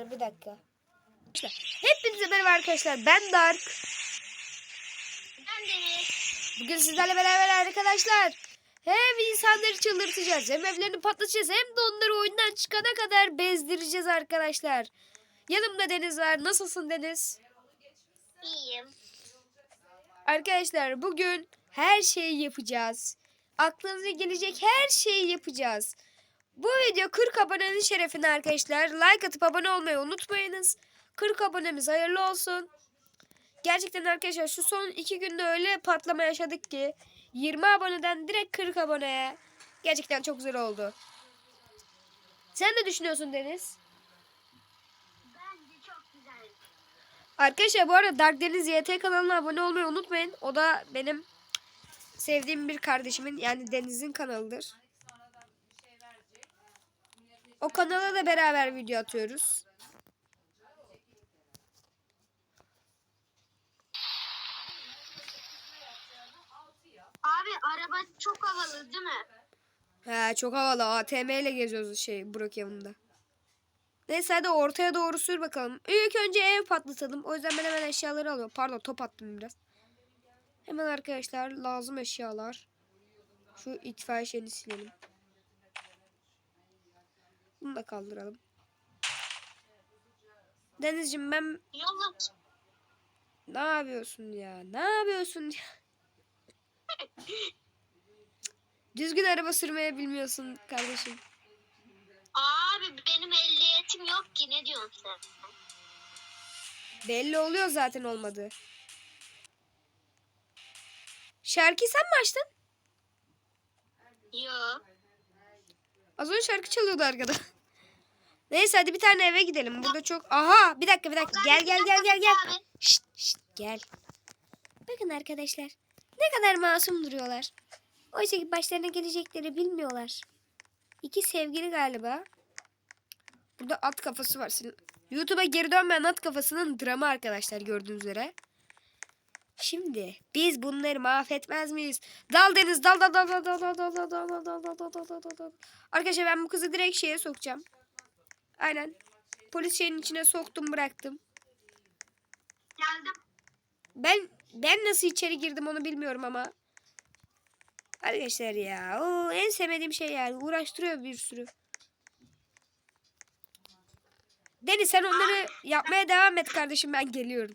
Bir dakika. Hepinize merhaba arkadaşlar. Ben Dark. Ben Deniz. Bugün sizlerle beraber arkadaşlar hem insanları çıldırtacağız hem evlerini patlatacağız hem de onları oyundan çıkana kadar bezdireceğiz arkadaşlar. Yanımda Deniz var. Nasılsın Deniz? İyiyim. Arkadaşlar bugün her şeyi yapacağız. Aklınıza gelecek her şeyi yapacağız. Bu video 40 abonenin şerefine arkadaşlar. Like atıp abone olmayı unutmayınız. 40 abonemiz hayırlı olsun. Gerçekten arkadaşlar şu son iki günde öyle patlama yaşadık ki 20 aboneden direkt 40 aboneye. Gerçekten çok güzel oldu. Sen ne düşünüyorsun Deniz? Bence çok güzel. Arkadaşlar bu arada Dark Deniz YT kanalına abone olmayı unutmayın. O da benim sevdiğim bir kardeşimin yani Deniz'in kanalıdır. O kanala da beraber video atıyoruz. Abi araba çok havalı değil mi? He çok havalı. ATM ile geziyoruz şey Burak yanında. Neyse hadi ortaya doğru sür bakalım. İlk önce ev patlatalım. O yüzden ben hemen eşyaları alıyorum. Pardon top attım biraz. Hemen arkadaşlar lazım eşyalar. Şu itfaiye şeyini silelim. Bunu da kaldıralım. Denizciğim ben Yolla. ne yapıyorsun ya? Ne yapıyorsun ya? Düzgün araba sürmeyi bilmiyorsun kardeşim. Abi benim ehliyetim yok ki ne diyorsun sen? Belli oluyor zaten olmadı. Şarkıyı sen mi açtın? Yok. Az önce şarkı çalıyordu arkada. Neyse hadi bir tane eve gidelim. Burada çok... Aha bir dakika bir dakika. Gel gel gel gel gel. Şşt şşt gel. Bakın arkadaşlar. Ne kadar masum duruyorlar. Oysa ki başlarına gelecekleri bilmiyorlar. İki sevgili galiba. Burada at kafası var. YouTube'a geri dönmeyen at kafasının dramı arkadaşlar gördüğünüz üzere. Şimdi biz bunları mahvetmez miyiz? Dal deniz dal dal dal dal dal dal dal dal dal dal dal dal dal dal dal dal. Arkadaşlar ben bu kızı direkt şeye sokacağım. Aynen. Polis şeyin içine soktum bıraktım. Geldim. Ben ben nasıl içeri girdim onu bilmiyorum ama. Arkadaşlar ya o en sevmediğim şey yani uğraştırıyor bir sürü. Deniz sen onları yapmaya devam et kardeşim ben geliyorum.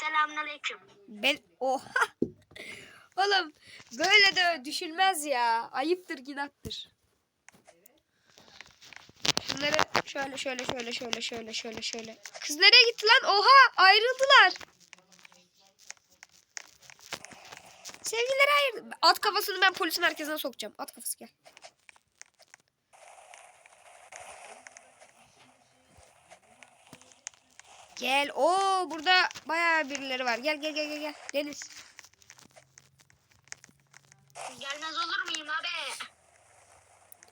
Selamun aleyküm. Ben oha. Oğlum böyle de düşünmez ya. Ayıptır günahtır. Şunları şöyle şöyle şöyle şöyle şöyle şöyle şöyle. Kız nereye gitti lan? Oha ayrıldılar. Sevgililer ayrıldı. At kafasını ben polisin merkezine sokacağım. At kafası gel. Gel. Oo burada bayağı birileri var. Gel gel gel gel gel. Deniz. Gelmez olur muyum abi?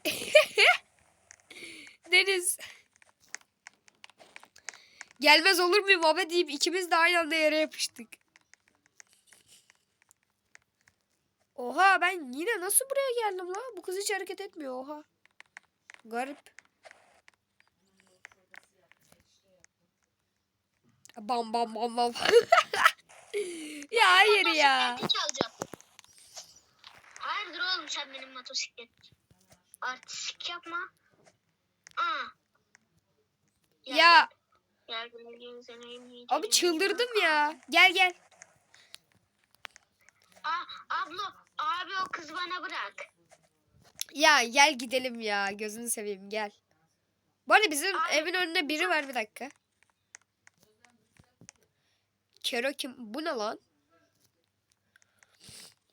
Deniz. Gelmez olur muyum abi deyip ikimiz de aynı anda yere yapıştık. Oha ben yine nasıl buraya geldim la? Bu kız hiç hareket etmiyor oha. Garip. Bam bam bam bam. ya hayır ya. Motosikleti çalacağım. Hayırdır oğlum sen benim motosiklet. Artistik yapma. Aa. Ya Gel, gel, gel, seni yiyeceğim. abi çıldırdım ya. Gel gel. Aa, abla abi o kız bana bırak. Ya gel gidelim ya. Gözünü seveyim gel. Bu arada bizim Ay. evin önünde biri var bir dakika. Kero kim? Bu ne lan?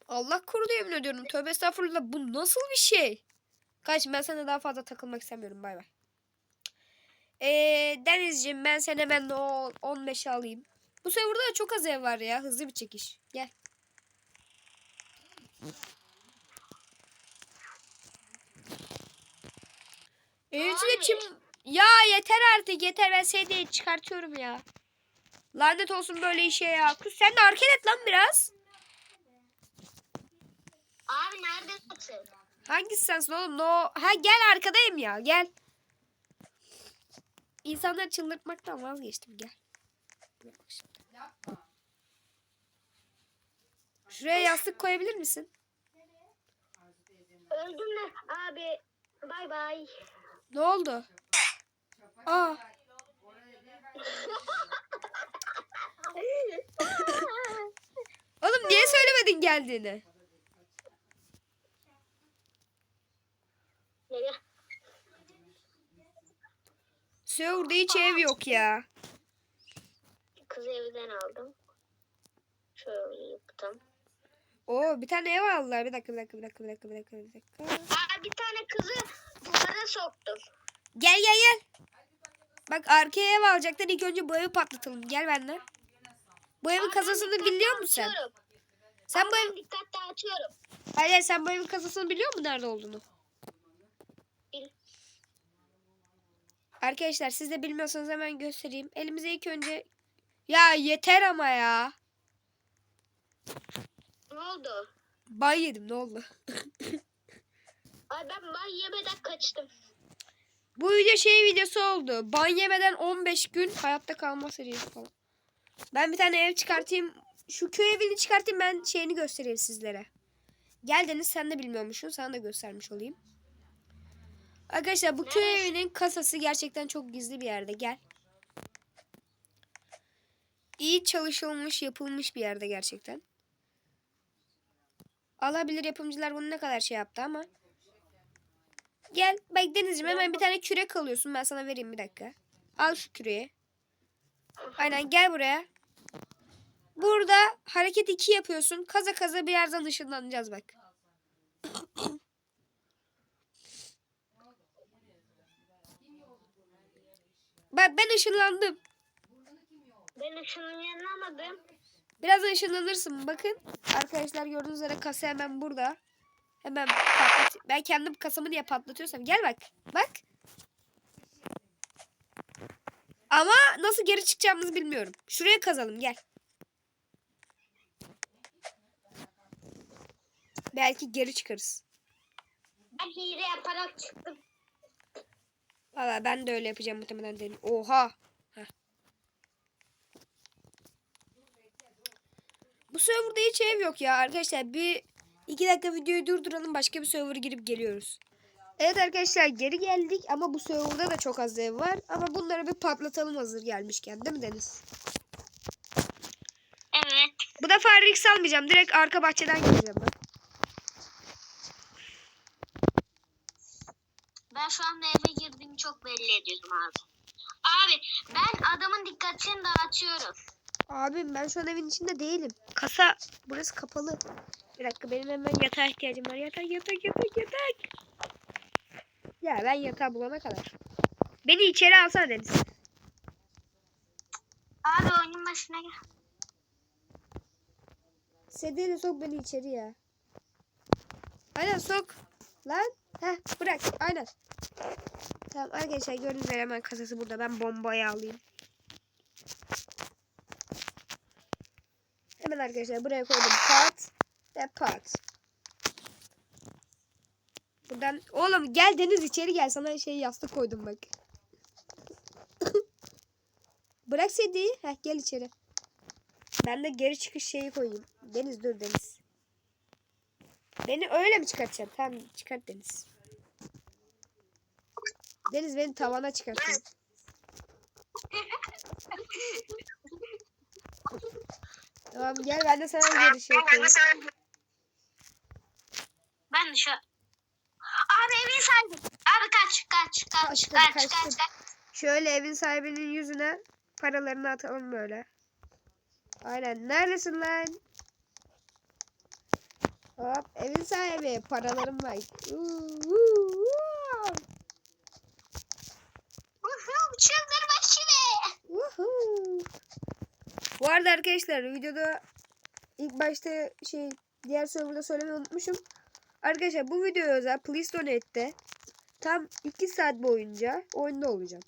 Allah korudu yemin ediyorum. Tövbe estağfurullah. Bu nasıl bir şey? Kaç ben sana daha fazla takılmak istemiyorum. Bay bay. Ee, Denizciğim ben seni hemen o 15'e alayım. Bu serverda da çok az ev var ya. Hızlı bir çekiş. Gel. Evin içinde Abi. kim? Ya yeter artık yeter ben seni çıkartıyorum ya. Lanet olsun böyle işe ya. Kız sen de hareket et lan biraz. Abi neredesin? Hangisi sensin oğlum? No. Ha gel arkadayım ya gel. İnsanları çıldırtmaktan vazgeçtim gel. Şuraya yastık koyabilir misin? Öldüm mü? Abi bay bay. Ne oldu? Aa, oğlum niye söylemedin geldiğini? Server'da hiç ev yok ya. Kızı evden aldım. Şöyle yaptım. Oo bir tane ev aldılar. Bir dakika bir dakika bir dakika bir dakika bir dakika. Bir dakika. Aa, bir tane kızı duvara soktum. Gel gel gel. Bak arkaya ev alacaklar. İlk önce bu evi patlatalım. Gel benden. Bu evin kasasını biliyor musun sen? Sen bu Ben ev... dikkatle açıyorum. Hayır sen bu evin kasasını biliyor musun nerede olduğunu? Bil. Arkadaşlar siz de bilmiyorsanız hemen göstereyim. Elimize ilk önce... Ya yeter ama ya. Ne oldu? Bay yedim ne oldu? Ay ben ben yemeden kaçtım. Bu video şey videosu oldu. Ban yemeden 15 gün hayatta kalma serisi falan. Ben bir tane ev çıkartayım. Şu köy evini çıkartayım ben şeyini göstereyim sizlere. Gel Deniz sen de bilmiyormuşsun. Sana da göstermiş olayım. Arkadaşlar bu köy evinin kasası gerçekten çok gizli bir yerde. Gel. İyi çalışılmış, yapılmış bir yerde gerçekten. Alabilir yapımcılar bunu ne kadar şey yaptı ama. Gel. Bak Denizciğim hemen bir tane kürek alıyorsun. Ben sana vereyim bir dakika. Al şu küreği. Aynen gel buraya. Burada hareket 2 yapıyorsun. Kaza kaza bir yerden ışınlanacağız bak. Bak ben ışınlandım. Ben ışınlanamadım. Birazdan ışınlanırsın. Bakın. Arkadaşlar gördüğünüz üzere kasa hemen burada. Hemen patlat. Ben kendim kasamı niye patlatıyorsam. Gel bak. Bak. Ama nasıl geri çıkacağımızı bilmiyorum. Şuraya kazalım gel. Belki geri çıkarız. Ben hile yaparak çıktım. Valla ben de öyle yapacağım muhtemelen dedim. Oha. Heh. Bu serverda hiç ev yok ya arkadaşlar. Bir iki dakika videoyu durduralım başka bir server girip geliyoruz. Evet arkadaşlar geri geldik ama bu serverda da çok az ev var. Ama bunları bir patlatalım hazır gelmişken değil mi Deniz? Evet. Bu defa Rix almayacağım. Direkt arka bahçeden gireceğim ben. Ben şu anda eve girdiğimi çok belli ediyorum abi. Abi ben adamın dikkatini dağıtıyorum. Abim ben şu an evin içinde değilim. Kasa burası kapalı. Bir dakika benim hemen yatağa ihtiyacım var. Yatak yatak yatak yatak. Ya ben yatağı bulana kadar. Beni içeri alsana Deniz. Abi oyunun başına gel. Sedyeyle sok beni içeri ya. Aynen sok. Lan. Heh bırak. Aynen. Tamam arkadaşlar gördüğünüz üzere hemen kasası burada. Ben bombayı alayım. Hemen arkadaşlar buraya koydum pat ve pat. Buradan oğlum gel Deniz içeri gel sana şey yastık koydum bak. Bırak sedyeyi. Heh gel içeri. Ben de geri çıkış şeyi koyayım. Deniz dur Deniz. Beni öyle mi çıkartacaksın? Tamam çıkart Deniz. Deniz beni tavana çıkartın. Tamam gel ben de sana geri şey koyayım. Ben de şu... Abi evin sahibi. Abi kaç kaç kaç Kaçtım, kaç kaçtım. kaç kaç. Şöyle evin sahibinin yüzüne paralarını atalım böyle. Aynen. Neredesin lan? Hop evin sahibi paralarım var. Uuu, Bu arada arkadaşlar videoda ilk başta şey diğer serverda söylemeyi unutmuşum. Arkadaşlar bu videoya özel Please Donate'de tam 2 saat boyunca oyunda olacağım.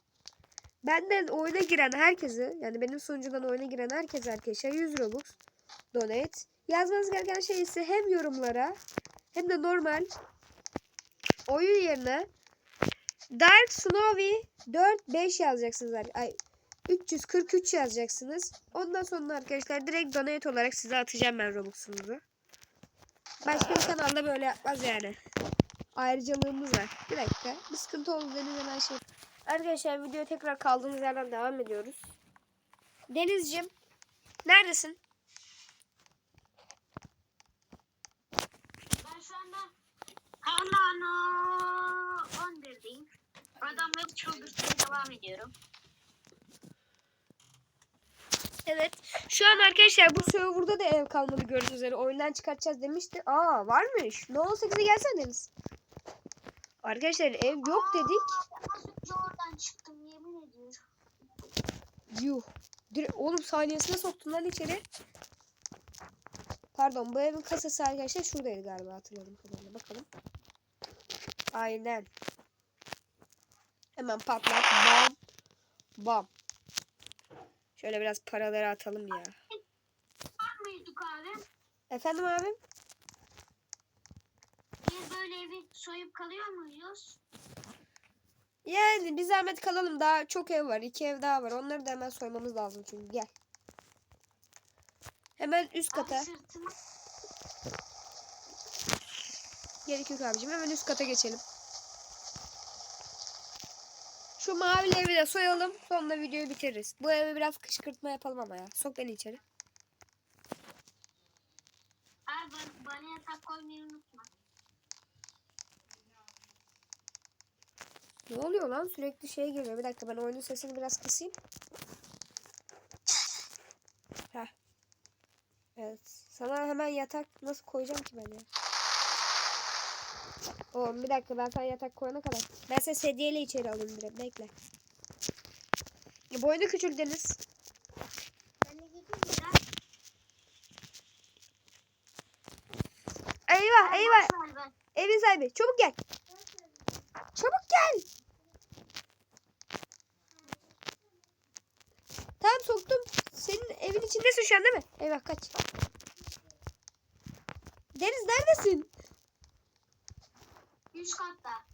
Benden oyuna giren herkese yani benim sunucudan oyuna giren herkese arkadaşlar 100 Robux donate. Yazmanız gereken şey ise hem yorumlara hem de normal oyun yerine Dark Snowy 4 5 yazacaksınız. Ay 343 yazacaksınız. Ondan sonra arkadaşlar direkt donate olarak size atacağım ben Robux'unuzu. Başka bir kanalda böyle yapmaz yani. Ayrıcalığımız var. Bir dakika. Bir sıkıntı oldu Deniz hemen şey. Arkadaşlar videoya tekrar kaldığımız yerden devam ediyoruz. Deniz'cim neredesin? Ben şu anda Kanano 11'deyim. Adamları çıldırtmaya devam ediyorum. Evet. Şu an arkadaşlar bu serverda da ev kalmadı gördüğünüz üzere. Oyundan çıkartacağız demişti. Aa varmış. Ne 18'e gelsene Deniz. Arkadaşlar ev yok dedik. Az önce oradan çıktım yemin ediyorum. Yuh. Oğlum saniyesine soktun lan içeri. Pardon bu evin kasası arkadaşlar şuradaydı galiba hatırladım kadarıyla. Bakalım. Aynen. Hemen patlat. Bam. Bam. Şöyle biraz paraları atalım ya. Var mıydık abi? Efendim abim? Biz böyle evi soyup kalıyor muyuz? Yani bir zahmet kalalım. Daha çok ev var. İki ev daha var. Onları da hemen soymamız lazım çünkü. Gel. Hemen üst kata. Abi sırtıma Gerek yok abicim. Hemen üst kata geçelim. Şu mavi evi de soyalım. Sonra videoyu bitiririz. Bu evi biraz kışkırtma yapalım ama ya. Sok beni içeri. Abi bana, koymayı unutma. Ne oluyor lan? Sürekli şey geliyor. Bir dakika ben oyunun sesini biraz kısayım. Heh. Evet. Sana hemen yatak nasıl koyacağım ki ben ya? Oğlum bir dakika ben sana yatak koyana kadar. Ben seni sedyeyle içeri alayım direkt. Bekle. Ya boyunu küçülteniz. Ben de gideyim biraz. Eyvah eyvah. Evin sahibi. Çabuk gel. Çabuk gel. Tamam soktum. Senin evin içindesin şu an değil mi? Eyvah kaç. Deniz neredesin? Üst katta.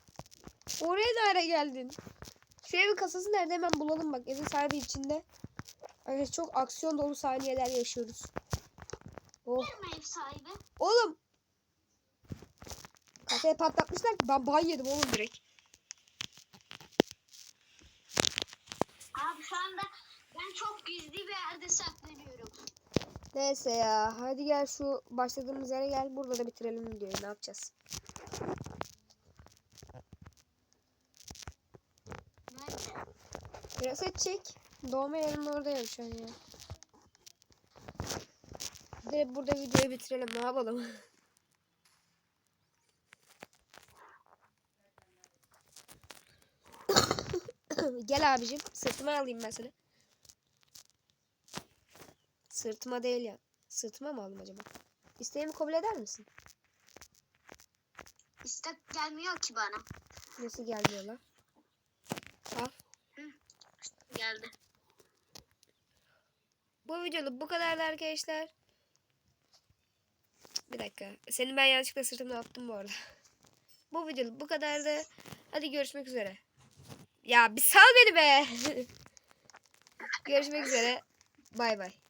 Oraya ne ara geldin? Şu evin kasası nerede hemen bulalım bak. Evin sahibi içinde. Arkadaşlar çok aksiyon dolu saniyeler yaşıyoruz. Oh. Ev sahibi? Oğlum. Kasayı patlatmışlar ki ben ban yedim oğlum direkt. Abi şu anda ben çok gizli bir yerde saklanıyorum. Neyse ya. Hadi gel şu başladığımız yere gel. Burada da bitirelim videoyu. Ne yapacağız? Nerede? Biraz et çek. Doğma yerinin oradayım şu an ya. Direkt burada videoyu bitirelim. Ne yapalım? Gel abicim. Sırtıma alayım ben seni. Sırtıma değil ya. Sırtıma mı alayım acaba? İsteğimi kabul eder misin? İstek gelmiyor ki bana. Nasıl gelmiyor lan? Al. Geldi. Bu videoluk bu kadardı arkadaşlar. Bir dakika. Senin ben yanlışlıkla sırtımdan attım bu arada. Bu videoluk bu kadardı. Hadi görüşmek üzere. Ya bir sal beni be. görüşmek üzere. Bay bay.